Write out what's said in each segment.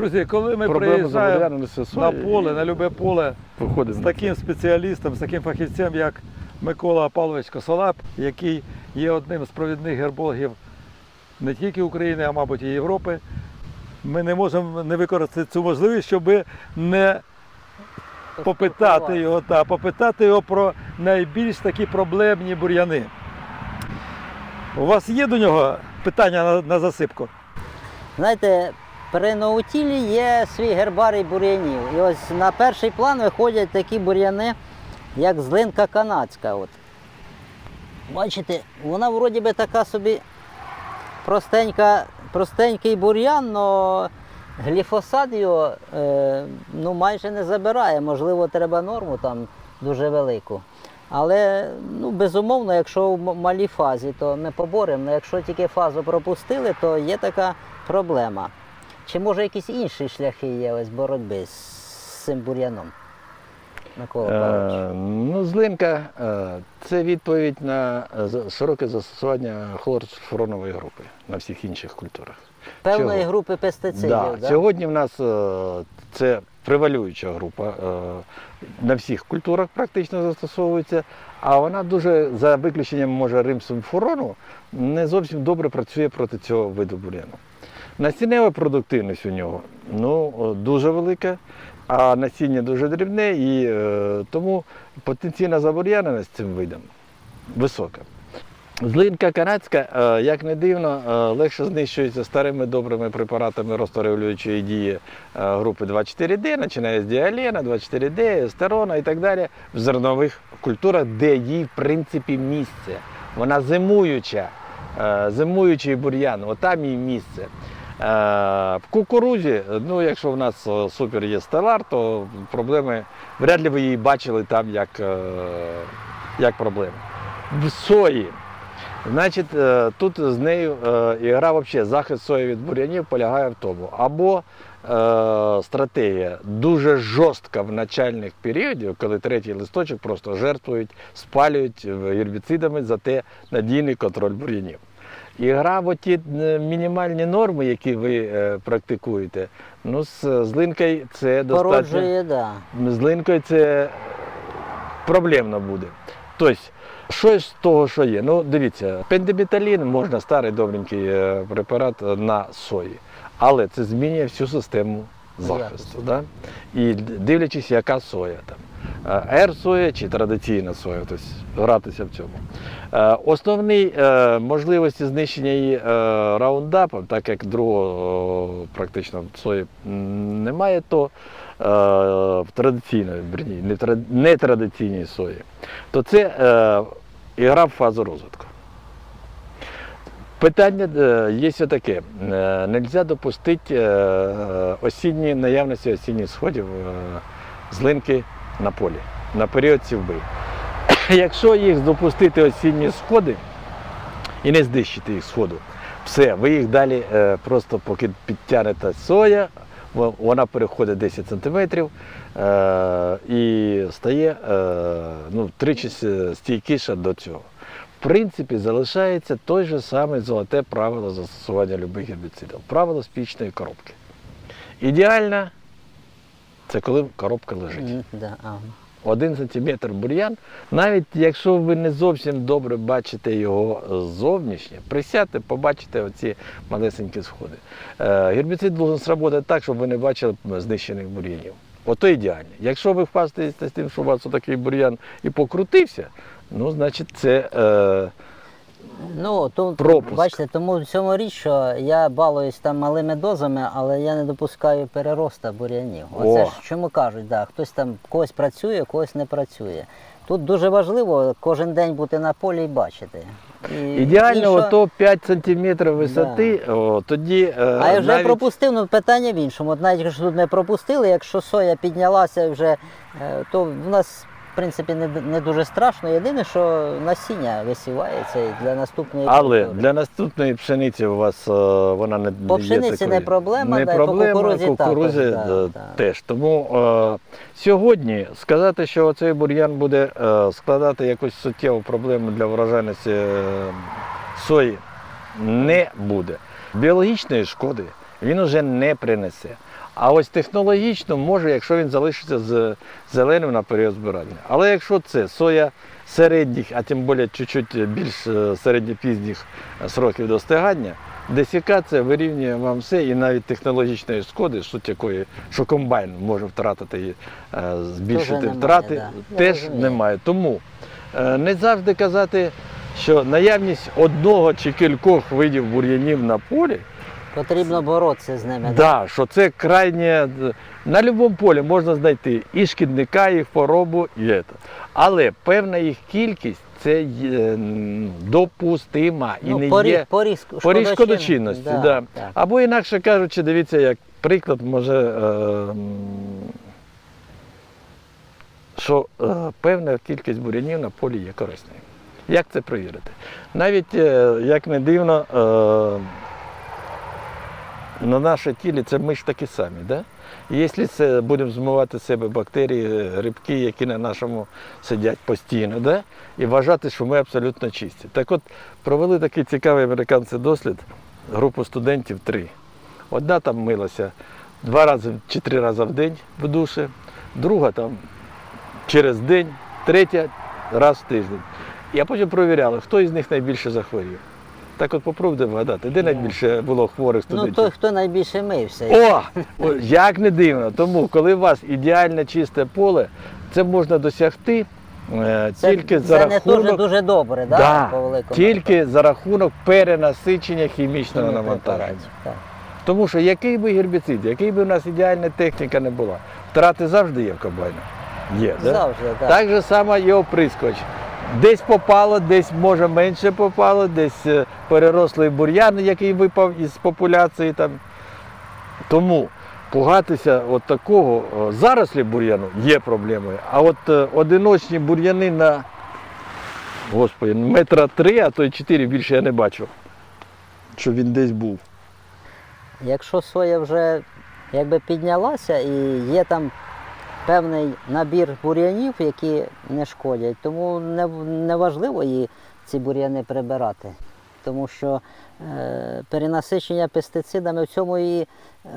Друзі, коли ми Проблема приїжджаємо на поле, і на любе поле з таким спеціалістом, з таким фахівцем, як Микола Павлович Косолап, який є одним з провідних гербологів не тільки України, а мабуть і Європи, ми не можемо не використати цю можливість, щоб не попитати його, та, попитати його про найбільш такі проблемні бур'яни. У вас є до нього питання на, на засипку? Знаєте, при наутілі є свій гербарій бур'янів. І ось на перший план виходять такі бур'яни, як злинка канадська. От. Бачите, вона вроді би така собі простенька, простенький бур'ян, але гліфосат його е, ну, майже не забирає. Можливо, треба норму там дуже велику. Але ну, безумовно, якщо в малій фазі, то ми поборемо. Але якщо тільки фазу пропустили, то є така проблема. Чи може якісь інші шляхи є ось боротьби з цим бур'яном? Микола Павлович. Е, Ну, злинка е, це відповідь на за- широке застосування хлорфуронової групи на всіх інших культурах. Певної чого? групи пестицидів. Да. Да? Сьогодні в нас е, це превалююча група е, на всіх культурах практично застосовується, а вона дуже, за виключенням може римсульфурону, не зовсім добре працює проти цього виду бур'яну. Насіннева продуктивність у нього ну, дуже велика, а насіння дуже дрібне, і е, тому потенційна забур'яненість цим видом висока. Злинка канадська, е, як не дивно, е, легше знищується старими добрими препаратами розторевлюючої дії е, групи 24D, починає з діалена, 24D, естерона і так далі, в зернових культурах, де їй в принципі місце. Вона зимуюча, е, зимуючий бур'ян, отам їй місце. Е, В кукурузі, ну якщо в нас е, супер є стелар, то проблеми вряд ли ви її бачили там як, е, як проблеми. В сої. Значить, тут з нею ігра взагалі захист сої від бур'янів полягає в тому. Або стратегія дуже жорстка в начальних періодів, коли третій листочок просто жертвують, спалюють гербіцидами за те надійний контроль бур'янів. І гра в ті е, мінімальні норми, які ви е, практикуєте, ну, з, з линкою це достатньо. Породжує, да. З линкою це проблемно буде. Тобто, що з того, що є? Ну, дивіться, пендеміталін можна старий добренький е, препарат на сої, але це змінює всю систему захисту. Захисту. Да? І дивлячись, яка соя там. Ер-соя чи традиційна соя, тобто гратися в цьому. Е, Основні е, можливості знищення її е, раундапом, так як другого е, практично сої немає, то е, в традиційної, не нетрадиційній сої, то це е, ігра в фазу розвитку. Питання е, є таке. Е, Нельзя допустити е, е, осінні наявності осінніх сходів е, злинки на полі на період сівби. Якщо їх допустити осінні сходи і не знищити їх сходу, все, ви їх далі е, просто поки підтягнете соя, вона переходить 10 см е, і стає е, ну, втричі стійкіша до цього. В принципі, залишається той же самий золоте правило застосування любих гербіцидів. Правило спічної коробки. Ідеально це коли коробка лежить. Да, ага. Один сантиметр бур'ян, навіть якщо ви не зовсім добре бачите його зовнішнє, присядьте, побачите оці малесенькі сходи. Е, Гербіцид має сработати так, щоб ви не бачили знищених бур'янів. Ото ідеально. Якщо ви впастаєте з тим, що у вас такий бур'ян і покрутився, ну, значить, це е, Ну, тут, Пропуск. бачите, тому в цьому річ, що я балуюсь там малими дозами, але я не допускаю перероста бур'янів. Оце О. ж чому кажуть, да, хтось там когось працює, когось не працює. Тут дуже важливо кожен день бути на полі і бачити. І, ідеально і що- ото 5 сантиметрів висоти, о, тоді е, А я вже навіть... пропустив, ну питання в іншому. От навіть якщо тут ми пропустили, якщо соя піднялася вже, е, то в нас в принципі не, не дуже страшно. Єдине, що насіння висівається і для наступної Але культури. для наступної пшениці у вас е, вона не По є пшениці такою. не проблема, не да, і по проблема, кукурудзі кукурудзі також, да, е, да. теж. Тому е, сьогодні сказати, що цей бур'ян буде е, складати якусь суттєву проблему для врожайності е, сої, не буде. Біологічної шкоди він уже не принесе. А ось технологічно може, якщо він залишиться з зеленим на період збирання. Але якщо це соя середніх, а тим більше чуть-чуть більш е, середньопізніх сроків достигання, десікація вирівнює вам все і навіть технологічної шкоди, суть якої, що комбайн може втратити і е, збільшити немає, втрати, да. Теж немає. Тому е, не завжди казати, що наявність одного чи кількох видів бур'янів на полі Потрібно боротися з ними. Да, що це крайнє. На будь-якому полі можна знайти і шкідника, і хворобу, і це. Але певна їх кількість це допустима і Ну, не поріг, є поріг шкодочин- шкодочинності. Да, Да. Або інакше кажучи, дивіться, як приклад може, е, що е, певна кількість бурянів на полі є корисною. Як це перевірити? Навіть, е, як не дивно, е, на наше тілі це ми ж такі самі. Да? Якщо це будемо змивати з себе бактерії, грибки, які на нашому сидять постійно, да? і вважати, що ми абсолютно чисті. Так от провели такий цікавий американці дослід, групу студентів три. Одна там милася два рази чи три рази в день в душі, друга там через день, третя раз в тиждень. І потім провіряли, хто із них найбільше захворів. Так от попробуйте вгадати, де найбільше було хворих Ну, той, хто найбільше мився. О! О, Як не дивно. Тому, коли у вас ідеальне чисте поле, це можна досягти е, Це, тільки це за не рахунок, дуже, дуже добре, да, Да, по великому тільки за рахунок перенасичення хімічного навантаження. Тому що який би гербіцид, який би у нас ідеальна техніка не була, втрати завжди є в комбайні. Є, да? Так. Так же само і оприскувач. Десь попало, десь може менше попало, десь е, перерослий бур'ян, який випав із популяції. Там. Тому пугатися от такого зарослі бур'яну є проблемою. А от е, одиночні бур'яни на господи, метра три, а то й чотири більше я не бачу, щоб він десь був. Якщо соя вже якби піднялася і є там певний набір бур'янів, які не шкодять, тому не, не важливо її ці бур'яни прибирати. Тому що е, перенасичення пестицидами в цьому і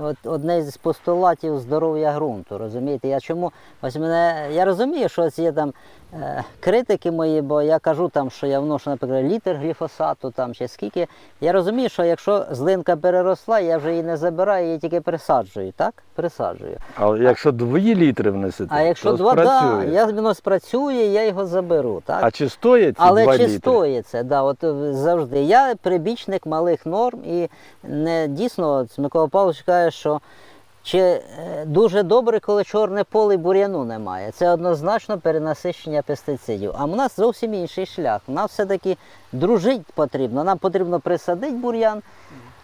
от, одне з постулатів здоров'я ґрунту. Розумієте? Я чому ось мене я розумію, що ось є там е, критики мої, бо я кажу там, що я вношу, наприклад, літр гліфосату там чи скільки. Я розумію, що якщо злинка переросла, я вже її не забираю, її тільки присаджую, так? Присаджую. А якщо дві літри внесете, А якщо то два, да, я воно спрацює, я його заберу. Так? А чи стоять ці Але два чи літри? стоїть це? Да, от е, завжди. Я прибічник малих норм і не дійсно от Микола Павлович каже, що чи е, дуже добре, коли чорне поле і бур'яну немає. Це однозначно перенасичення пестицидів. А в нас зовсім інший шлях. У нас все-таки дружить потрібно. Нам потрібно присадити бур'ян.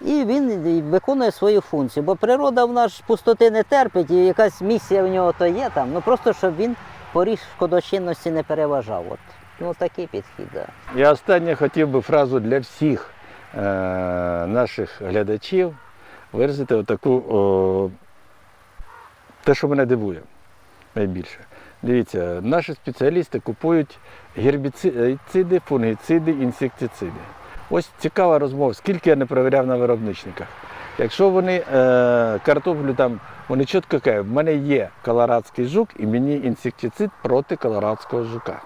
І він виконує свою функцію. Бо природа в нас пустоти не терпить, і якась місія в нього то є там. Ну просто щоб він поріг шкодочинності не переважав. От. Ну такий підхід. Да. Я останнє хотів би фразу для всіх е, наших глядачів виразити отаку, о, те, що мене дивує найбільше. Дивіться, наші спеціалісти купують гербіциди, фунгіциди, інсектициди. Ось цікава розмова, скільки я не перевіряв на виробничниках. Якщо вони е, картоплю там, вони чітко кажуть, в мене є колорадський жук і мені інсектицид проти колорадського жука.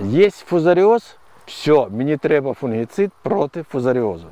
Є фузаріоз, все, мені треба фунгіцид проти фузаріозу.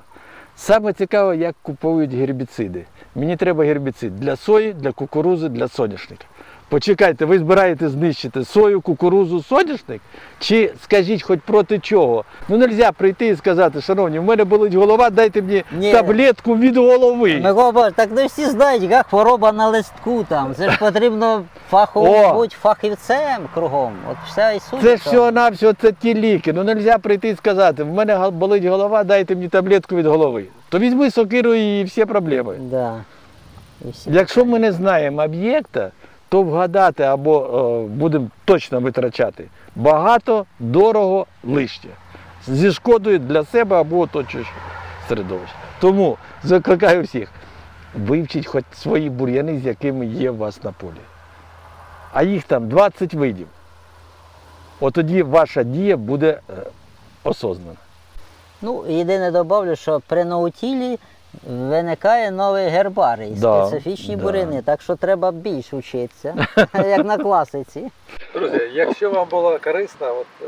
Саме цікаве, як купують гербіциди. Мені треба гербіцид для сої, для кукурузи, для соняшника. Почекайте, ви збираєте знищити сою, кукурузу, соняшник? Чи скажіть хоч проти чого? Ну не можна прийти і сказати, шановні, в мене болить голова, дайте мені Ні. таблетку від голови. Микола Павлович, так не всі знають, яка хвороба на листку там. Це ж потрібно фахово О! бути фахівцем кругом. От все і суть. Це в ж тому. всього це ті ліки. Ну не можна прийти і сказати, в мене гал- болить голова, дайте мені таблетку від голови. То візьми сокиру і всі проблеми. Да. І всі. Якщо ми не знаємо об'єкта, то вгадати або е, будемо точно витрачати багато, дорого, лишнє. Зі шкодою для себе або оточуючого середовища. Тому закликаю всіх, вивчіть хоч свої бур'яни, з якими є у вас на полі. А їх там 20 видів. От тоді ваша дія буде е, осознана. Ну, єдине добавлю, що при наутілі виникає новий гербарій, Да, специфічні да. буряни, так що треба більш вчитися, як на класиці. Друзі, якщо вам була корисна от, е,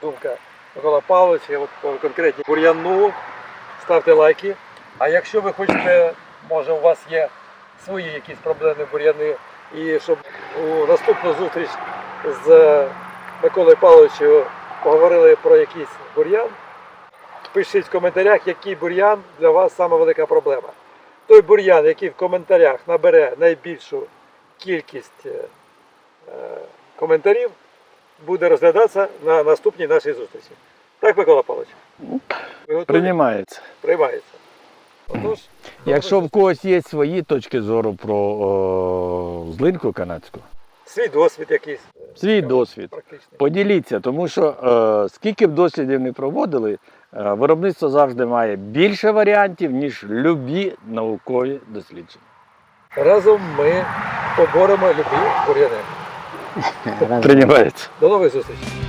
думка Микола Павловича, от, по конкретній бур'яну, ставте лайки. А якщо ви хочете, може у вас є свої якісь проблемні бур'яни, і щоб у наступну зустріч з Миколою Павловичем поговорили про якийсь бур'ян, пишіть в коментарях, який бур'ян для вас саме велика проблема. Той бур'ян, який в коментарях набере найбільшу кількість е, коментарів, буде розглядатися на наступній нашій зустрічі. Так, Микола Павлович? Приймається. Приймається. Отож, Якщо в когось є свої точки зору про о, злинку канадську, свій досвід якийсь. свій досвід. Практичний. Поділіться, тому що е, скільки б дослідів не проводили, е, виробництво завжди має більше варіантів, ніж любі наукові дослідження. Разом ми поборемо любі бур'яни. Приймається. До нових зустрічей.